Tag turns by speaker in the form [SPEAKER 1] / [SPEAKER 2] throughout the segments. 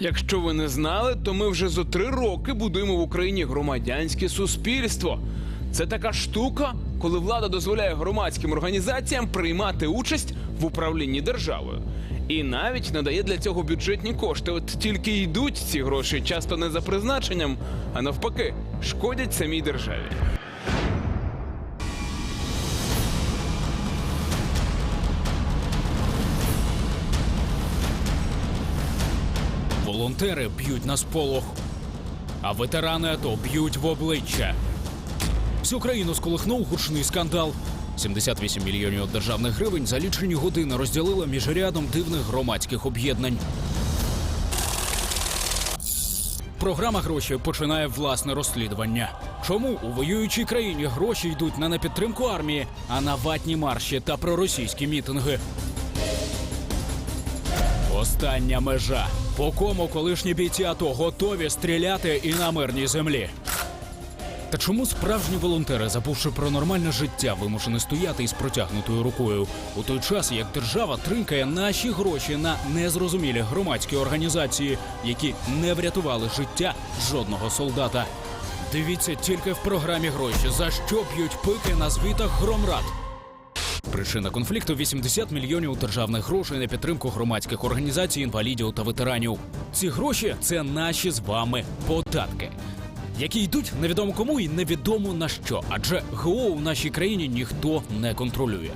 [SPEAKER 1] Якщо ви не знали, то ми вже зо три роки будуємо в Україні громадянське суспільство. Це така штука, коли влада дозволяє громадським організаціям приймати участь в управлінні державою. І навіть надає для цього бюджетні кошти. От тільки йдуть ці гроші часто не за призначенням, а навпаки, шкодять самій державі.
[SPEAKER 2] Волонтери б'ють на сполох, а ветерани АТО б'ють в обличчя. Всю країну сколихнув гучний скандал. 78 мільйонів державних гривень за лічені години розділили між рядом дивних громадських об'єднань. Програма гроші починає власне розслідування. Чому у воюючій країні гроші йдуть не на підтримку армії, а на ватні марші та проросійські мітинги? Остання межа. По кому колишні бійці АТО готові стріляти і на мирній землі. Та чому справжні волонтери, забувши про нормальне життя, вимушені стояти із протягнутою рукою у той час, як держава тринкає наші гроші на незрозумілі громадські організації, які не врятували життя жодного солдата? Дивіться тільки в програмі гроші, за що б'ють пики на звітах громрад. Причина конфлікту 80 мільйонів державних грошей на підтримку громадських організацій, інвалідів та ветеранів. Ці гроші це наші з вами податки, які йдуть невідомо кому і невідомо на що, адже ГО у нашій країні ніхто не контролює.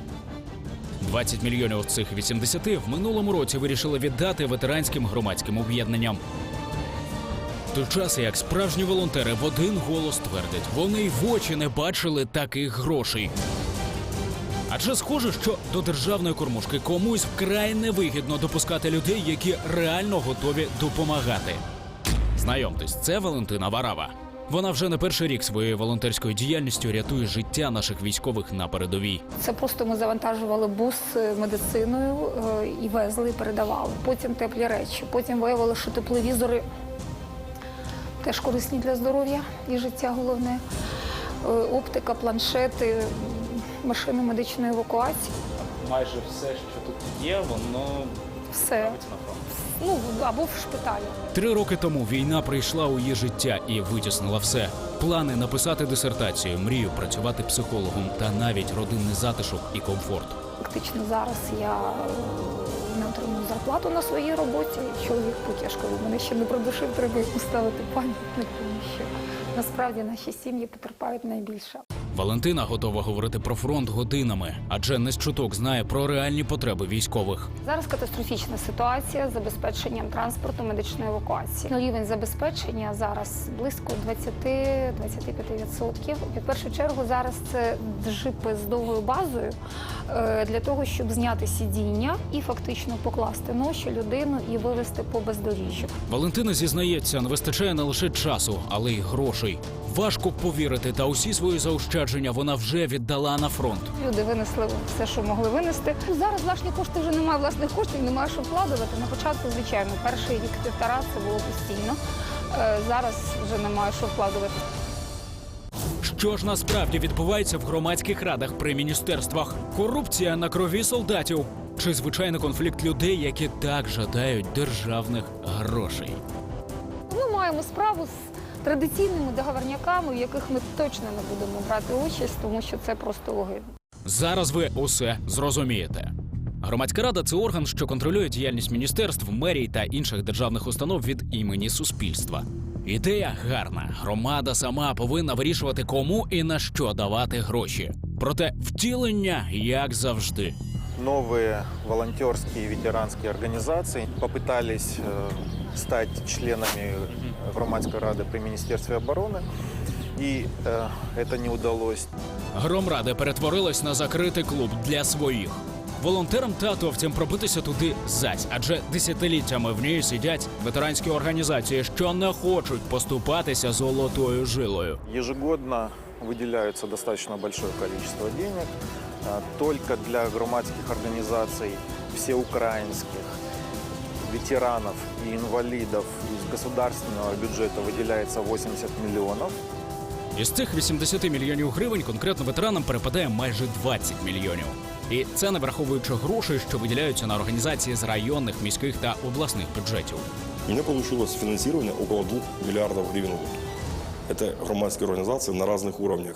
[SPEAKER 2] 20 мільйонів цих 80 в минулому році вирішили віддати ветеранським громадським об'єднанням. Той час, як справжні волонтери в один голос твердять, вони й в очі не бачили таких грошей. Адже схоже, що до державної кормушки комусь вкрай невигідно допускати людей, які реально готові допомагати. Знайомтесь, це Валентина Варава. Вона вже не перший рік своєю волонтерською діяльністю рятує життя наших військових на передовій.
[SPEAKER 3] Це просто ми завантажували бус медициною е, і везли, і передавали. Потім теплі речі. Потім виявили, що тепловізори теж корисні для здоров'я і життя головне. Е, Оптика, планшети, машини медичної евакуації.
[SPEAKER 4] майже все, що тут є, воно
[SPEAKER 3] Все.
[SPEAKER 4] ставиться на фронт.
[SPEAKER 3] Ну або в шпиталі.
[SPEAKER 2] Три роки тому війна прийшла у її життя і витіснила все: плани написати дисертацію, мрію працювати психологом та навіть родинний затишок і комфорт.
[SPEAKER 3] Фактично зараз я не отримую зарплату на своїй роботі. Чоловік потяжковий мене ще не продушив, треба йому ставити пам'ятник, тому що насправді наші сім'ї потерпають найбільше.
[SPEAKER 2] Валентина готова говорити про фронт годинами, адже не з чуток знає про реальні потреби військових.
[SPEAKER 3] Зараз катастрофічна ситуація з забезпеченням транспорту медичної евакуації. Рівень забезпечення зараз близько 20-25%. І в першу чергу зараз це джипи з довгою базою е, для того, щоб зняти сидіння і фактично покласти ноші людину і вивезти по бездоріжжю.
[SPEAKER 2] Валентина зізнається, не вистачає не лише часу, але й грошей. Важко повірити, та усі свої заощадження вона вже віддала на фронт.
[SPEAKER 3] Люди винесли все, що могли винести. Зараз власні кошти вже немає власних коштів, немає що вкладувати. На початку, звичайно, перший рік півтора це було постійно. Е, Зараз вже немає що вкладувати.
[SPEAKER 2] Що ж насправді відбувається в громадських радах при міністерствах? Корупція на крові солдатів чи звичайний конфлікт людей, які так жадають державних грошей?
[SPEAKER 3] Ми маємо справу з традиційними договорняками, в яких ми точно не будемо брати участь, тому що це просто огидно.
[SPEAKER 2] Зараз ви усе зрозумієте. Громадська рада це орган, що контролює діяльність міністерств, мерій та інших державних установ від імені суспільства. Ідея гарна. Громада сама повинна вирішувати, кому і на що давати гроші. Проте втілення, як завжди.
[SPEAKER 5] новые волонтерские и ветеранские организации попытались э, стать членами громадской рады при Министерстве обороны, и э, это не удалось.
[SPEAKER 2] Громради перетворилась на закритий клуб для своїх. Волонтерам та атовцям пробитися туди зась, адже десятиліттями в ній сидять ветеранські організації, що не хочуть поступатися золотою жилою.
[SPEAKER 5] Ежегодно выделяется достаточно большое количество денег а, только для громадских организаций всеукраинских, ветеранов и инвалидов из государственного бюджета выделяется 80 миллионов.
[SPEAKER 2] Із цих 80 мільйонів гривень конкретно ветеранам перепадає майже 20 мільйонів. І це не враховуючи грошей, що виділяються на організації з районних, міських та обласних бюджетів.
[SPEAKER 6] У меня получилось финансирование около 2 миллиардов гривен в год. Это громадские организации на разных уровнях,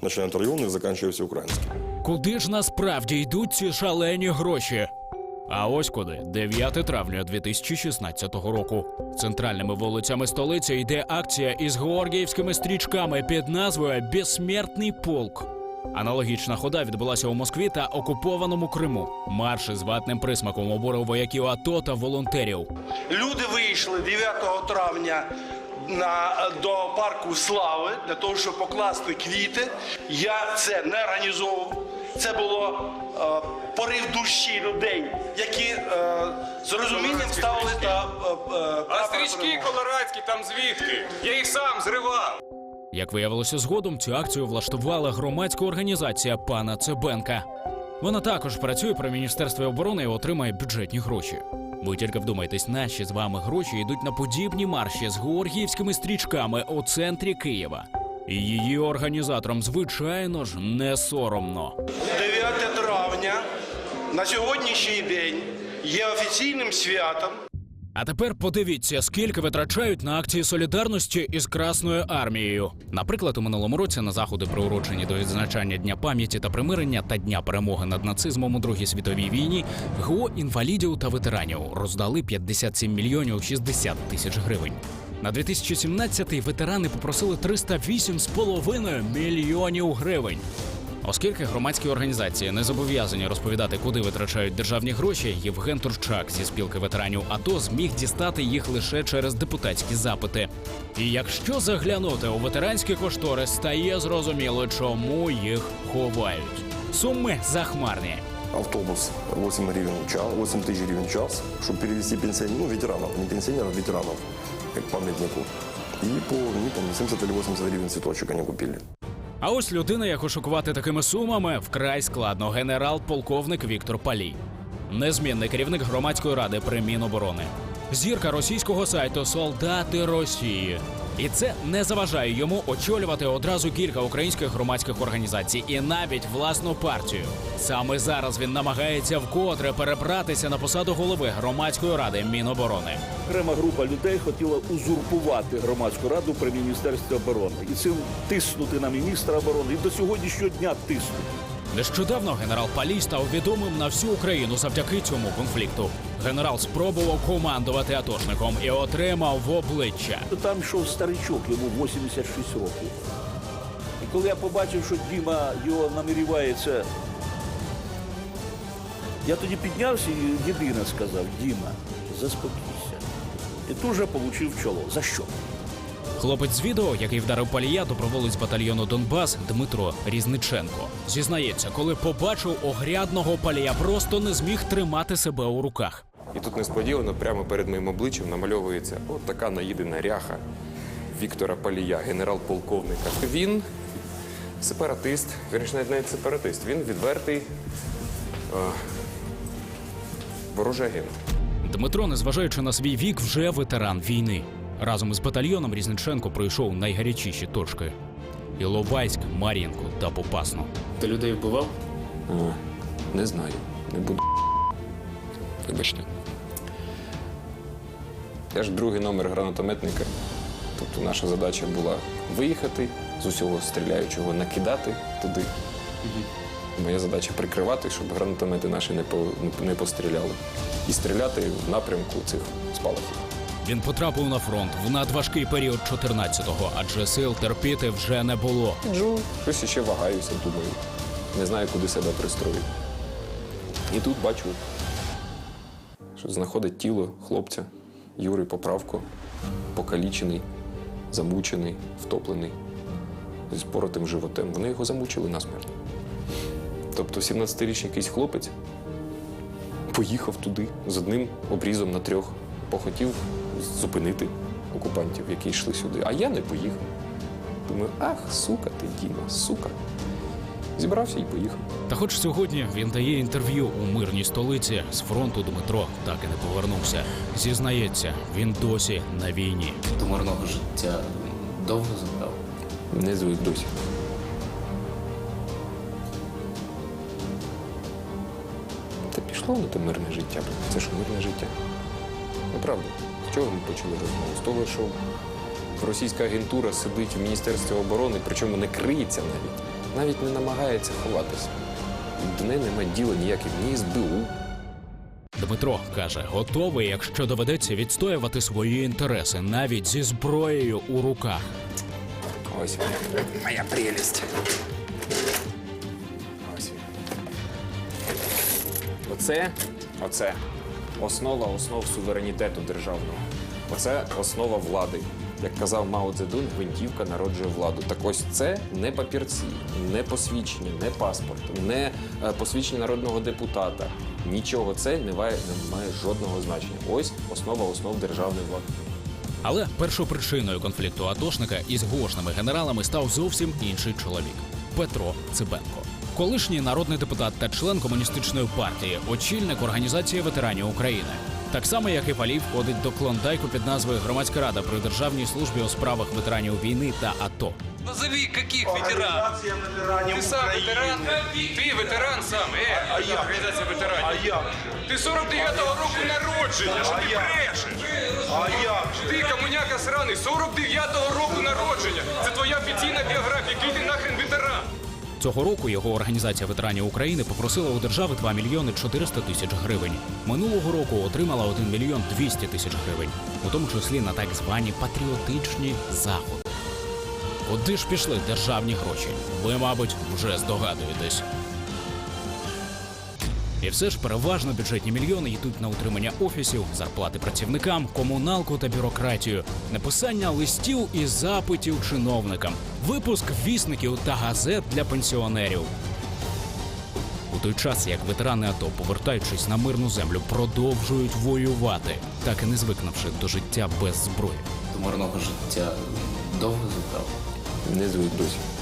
[SPEAKER 6] начиная от районных, заканчивая все украинские.
[SPEAKER 2] Куди ж насправді йдуть ці шалені гроші? А ось куди 9 травня 2016 року. Центральними вулицями столиці йде акція із георгіївськими стрічками під назвою Безсмертний полк. Аналогічна хода відбулася у Москві та окупованому Криму. Марші з ватним присмаком обурив вояків АТО та волонтерів.
[SPEAKER 7] Люди вийшли 9 травня на, до парку Слави для того, щоб покласти квіти. Я це не організовував. Це було е, порив душі людей, які е, з розумінням ставили та е, е,
[SPEAKER 8] А
[SPEAKER 7] прапор
[SPEAKER 8] стрічки
[SPEAKER 7] перемоги.
[SPEAKER 8] колорадські там звідки? Я їх сам зривав.
[SPEAKER 2] Як виявилося згодом, цю акцію влаштувала громадська організація пана Цебенка. Вона також працює при міністерстві оборони і отримає бюджетні гроші. Ви тільки вдумайтесь, наші з вами гроші йдуть на подібні марші з георгіївськими стрічками у центрі Києва. І її організаторам, звичайно ж, не соромно.
[SPEAKER 7] 9 травня на сьогоднішній день є офіційним святом.
[SPEAKER 2] А тепер подивіться, скільки витрачають на акції солідарності із Красною армією. Наприклад, у минулому році на заходи, приурочені до відзначання Дня пам'яті та примирення та Дня перемоги над нацизмом у Другій світовій війні, ГО інвалідів та ветеранів роздали 57 мільйонів 60 тисяч гривень. На 2017-й ветерани попросили 308,5 мільйонів гривень. Оскільки громадські організації не зобов'язані розповідати, куди витрачають державні гроші, Євген Турчак зі спілки ветеранів АТО зміг дістати їх лише через депутатські запити. І якщо заглянути у ветеранські кошторис, стає зрозуміло, чому їх ховають. Суми захмарні.
[SPEAKER 6] Автобус 8 гривен в час, 8 тысяч гривен в час, чтобы перевести пенсионеров, ну, ветеранов, не пенсионеров, а ветеранов, как памятнику. И по, не помню, 70 или 80 гривен цветочек они купили.
[SPEAKER 2] А ось людина, яку шокувати такими сумами, вкрай складно. Генерал-полковник Віктор Палій, незмінний керівник громадської ради при Міноборони, зірка російського сайту Солдати Росії. І це не заважає йому очолювати одразу кілька українських громадських організацій і навіть власну партію. Саме зараз він намагається вкотре перебратися на посаду голови громадської ради Міноборони.
[SPEAKER 9] Окрема група людей хотіла узурпувати громадську раду при міністерстві оборони і цим тиснути на міністра оборони і до сьогоднішнього дня тиснуть.
[SPEAKER 2] Нещодавно генерал Палій став відомим на всю Україну завдяки цьому конфлікту. Генерал спробував командувати атошником і отримав в обличчя.
[SPEAKER 9] Там йшов старичок, йому 86 років. І коли я побачив, що Діма його намірівається. Я тоді піднявся і єдине сказав: Діма, заспокійся. І тут же отримав чоло. За що?
[SPEAKER 2] Хлопець з відео, який вдарив Палія, доброволець батальйону Донбас Дмитро Різниченко. Зізнається, коли побачив огрядного палія, просто не зміг тримати себе у руках.
[SPEAKER 8] І тут несподівано прямо перед моїм обличчям намальовується от така наїдена ряха Віктора Палія, генерал-полковника. Він сепаратист, вірніше, навіть навіть сепаратист. Він відвертий е, ворожий агент.
[SPEAKER 2] Дмитро, незважаючи на свій вік, вже ветеран війни. Разом із батальйоном Різниченко пройшов найгарячіші точки: Іловайськ, Мар'їнку та Попасну.
[SPEAKER 10] Ти людей вбивав?
[SPEAKER 8] О, не знаю, не буду. Вибачте. Я ж другий номер гранатометника. Тобто наша задача була виїхати з усього стріляючого, накидати туди. Моя задача прикривати, щоб гранатомети наші не, по, не постріляли. І стріляти в напрямку цих спалахів.
[SPEAKER 2] Він потрапив на фронт в надважкий період 14-го, адже сил терпіти вже не було. Джу.
[SPEAKER 8] Щось ще вагаюся, думаю. Не знаю, куди себе пристроїти. І тут бачу, що знаходить тіло хлопця Юри Поправко, покалічений, замучений, втоплений, з поротим животом. Вони його замучили насмерть. Тобто 17-річний якийсь хлопець поїхав туди з одним обрізом на трьох, похотів зупинити окупантів, які йшли сюди. А я не поїхав. Думаю, ах, сука ти, Діма, сука. Зібрався і поїхав.
[SPEAKER 2] Та хоч сьогодні він дає інтерв'ю у мирній столиці, з фронту Дмитро так і не повернувся. Зізнається, він досі на війні.
[SPEAKER 10] До мирного життя довго забрав?
[SPEAKER 8] Не звик досі. Пішло на те мирне життя. Це що мирне життя? Ну правда, з чого ми почали розмову? З того, що російська агентура сидить у Міністерстві оборони, причому не криється навіть, навіть не намагається ховатися. До неї немає діла ніяких ні СБУ,
[SPEAKER 2] Дмитро каже, готовий, якщо доведеться відстоювати свої інтереси навіть зі зброєю у руках.
[SPEAKER 8] Ось вона, моя прелість. Ось він. Оце, оце основа основ суверенітету державного. Оце основа влади. Як казав Мао Цзедун, гвинтівка народжує владу. Так ось це не папірці, не посвідчення, не паспорт, не е, посвідчення народного депутата. Нічого це не має, не має жодного значення. Ось основа основ державної влади.
[SPEAKER 2] Але першопричиною конфлікту атошника із гошними генералами став зовсім інший чоловік Петро Цибенко. Колишній народний депутат та член комуністичної партії, очільник організації ветеранів України. Так само, як і Палій, входить до клондайку під назвою Громадська рада при державній службі у справах ветеранів війни та АТО.
[SPEAKER 1] Назови, яких ветеранів? Ти сам ветеран? Ти ветеран сам, е, а я організація ветеранів.
[SPEAKER 7] А як?
[SPEAKER 1] Ти 49-го року народження, що ти брешеш?
[SPEAKER 7] А як?
[SPEAKER 1] Ти комуняка сраний, 49-го року народження. Це твоя офіційна біографія, який ти нахрен ветеран.
[SPEAKER 2] Цього року його організація ветеранів України попросила у держави 2 мільйони 400 тисяч гривень. Минулого року отримала 1 мільйон 200 тисяч гривень, у тому числі на так звані патріотичні заходи. Куди ж пішли державні гроші? Ви, мабуть, вже здогадуєтесь. І все ж переважно бюджетні мільйони йдуть на утримання офісів, зарплати працівникам, комуналку та бюрократію, написання листів і запитів чиновникам, випуск вісників та газет для пенсіонерів. У той час, як ветерани АТО, повертаючись на мирну землю, продовжують воювати, так і не звикнувши до життя без зброї.
[SPEAKER 10] До мирного життя довго забрав.
[SPEAKER 8] Не звик досі.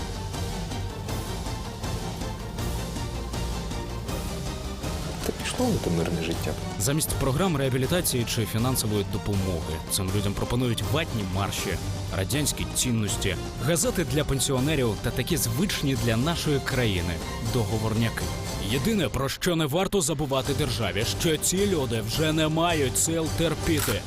[SPEAKER 8] Пішло те мирне життя.
[SPEAKER 2] Замість програм реабілітації чи фінансової допомоги цим людям пропонують ватні марші, радянські цінності, газети для пенсіонерів та такі звичні для нашої країни договорняки. Єдине про що не варто забувати державі, що ці люди вже не мають сил терпіти.